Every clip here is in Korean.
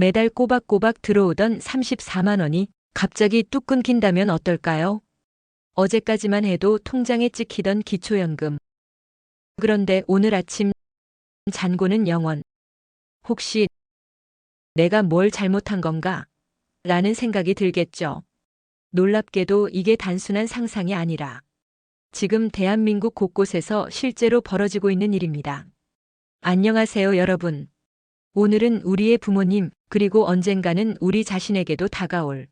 매달 꼬박꼬박 들어오던 34만 원이 갑자기 뚝 끊긴다면 어떨까요? 어제까지만 해도 통장에 찍히던 기초연금. 그런데 오늘 아침 잔고는 영원. 혹시 내가 뭘 잘못한 건가? 라는 생각이 들겠죠. 놀랍게도 이게 단순한 상상이 아니라 지금 대한민국 곳곳에서 실제로 벌어지고 있는 일입니다. 안녕하세요, 여러분. 오늘은 우리의 부모님, 그리고 언젠가는 우리 자신에게도 다가올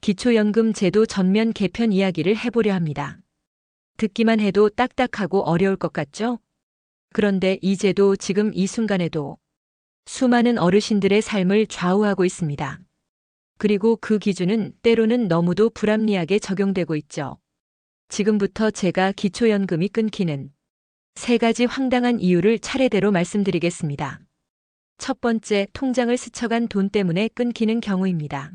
기초연금 제도 전면 개편 이야기를 해보려 합니다. 듣기만 해도 딱딱하고 어려울 것 같죠? 그런데 이 제도 지금 이 순간에도 수많은 어르신들의 삶을 좌우하고 있습니다. 그리고 그 기준은 때로는 너무도 불합리하게 적용되고 있죠. 지금부터 제가 기초연금이 끊기는 세 가지 황당한 이유를 차례대로 말씀드리겠습니다. 첫 번째, 통장을 스쳐간 돈 때문에 끊기는 경우입니다.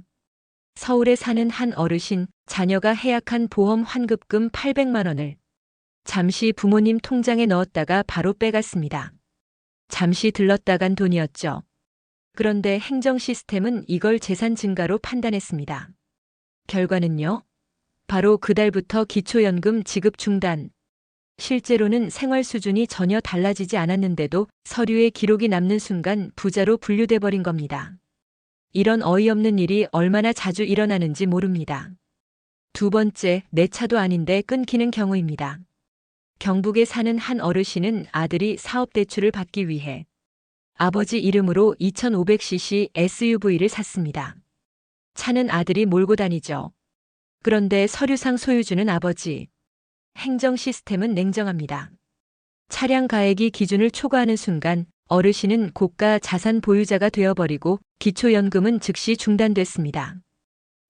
서울에 사는 한 어르신, 자녀가 해약한 보험 환급금 800만 원을 잠시 부모님 통장에 넣었다가 바로 빼갔습니다. 잠시 들렀다 간 돈이었죠. 그런데 행정 시스템은 이걸 재산 증가로 판단했습니다. 결과는요? 바로 그달부터 기초연금 지급 중단. 실제로는 생활 수준이 전혀 달라지지 않았는데도 서류에 기록이 남는 순간 부자로 분류돼 버린 겁니다. 이런 어이없는 일이 얼마나 자주 일어나는지 모릅니다. 두 번째, 내 차도 아닌데 끊기는 경우입니다. 경북에 사는 한 어르신은 아들이 사업 대출을 받기 위해 아버지 이름으로 2500cc SUV를 샀습니다. 차는 아들이 몰고 다니죠. 그런데 서류상 소유주는 아버지. 행정 시스템은 냉정합니다. 차량 가액이 기준을 초과하는 순간 어르신은 고가 자산 보유자가 되어버리고 기초연금은 즉시 중단됐습니다.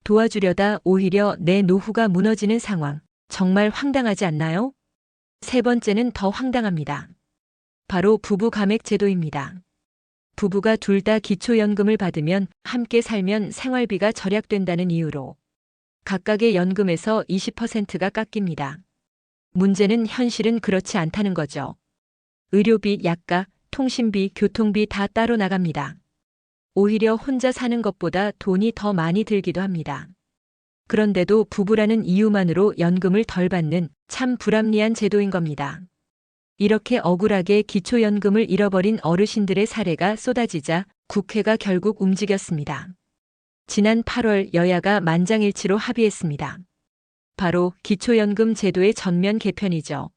도와주려다 오히려 내 노후가 무너지는 상황. 정말 황당하지 않나요? 세 번째는 더 황당합니다. 바로 부부 감액 제도입니다. 부부가 둘 다 기초연금을 받으면 함께 살면 생활비가 절약된다는 이유로 각각의 연금에서 20%가 깎입니다. 문제는 현실은 그렇지 않다는 거죠. 의료비, 약가, 통신비, 교통비 다 따로 나갑니다. 오히려 혼자 사는 것보다 돈이 더 많이 들기도 합니다. 그런데도 부부라는 이유만으로 연금을 덜 받는 참 불합리한 제도인 겁니다. 이렇게 억울하게 기초연금을 잃어버린 어르신들의 사례가 쏟아지자 국회가 결국 움직였습니다. 지난 8월 여야가 만장일치로 합의했습니다. 바로 기초연금 제도의 전면 개편이죠.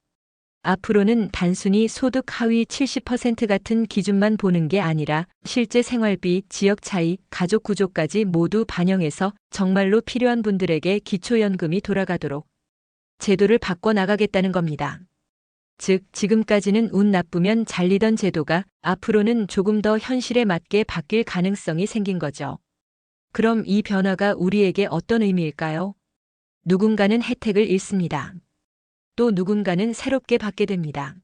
앞으로는 단순히 소득 하위 70% 같은 기준만 보는 게 아니라 실제 생활비, 지역 차이, 가족 구조까지 모두 반영해서 정말로 필요한 분들에게 기초연금이 돌아가도록 제도를 바꿔나가겠다는 겁니다. 즉, 지금까지는 운 나쁘면 잘리던 제도가 앞으로는 조금 더 현실에 맞게 바뀔 가능성이 생긴 거죠. 그럼 이 변화가 우리에게 어떤 의미일까요? 누군가는 혜택을 잃습니다. 또 누군가는 새롭게 받게 됩니다.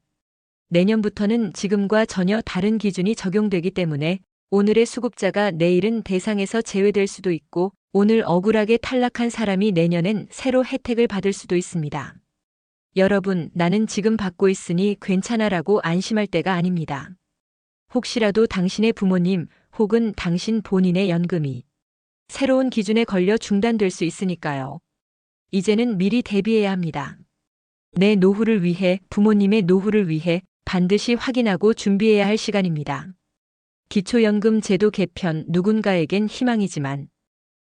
내년부터는 지금과 전혀 다른 기준이 적용되기 때문에 오늘의 수급자가 내일은 대상에서 제외될 수도 있고 오늘 억울하게 탈락한 사람이 내년엔 새로 혜택을 받을 수도 있습니다. 여러분, 나는 지금 받고 있으니 괜찮아라고 안심할 때가 아닙니다. 혹시라도 당신의 부모님 혹은 당신 본인의 연금이 새로운 기준에 걸려 중단될 수 있으니까요. 이제는 미리 대비해야 합니다. 내 노후를 위해 부모님의 노후를 위해 반드시 확인하고 준비해야 할 시간입니다. 기초연금 제도 개편 누군가에겐 희망이지만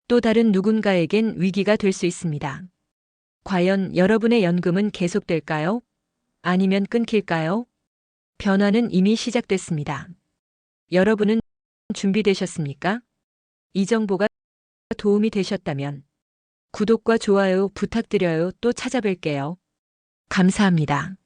또 다른 누군가에겐 위기가 될 수 있습니다. 과연 여러분의 연금은 계속될까요? 아니면 끊길까요? 변화는 이미 시작됐습니다. 여러분은 준비되셨습니까? 이 정보가 도움이 되셨다면 구독과 좋아요 부탁드려요. 또 찾아뵐게요. 감사합니다.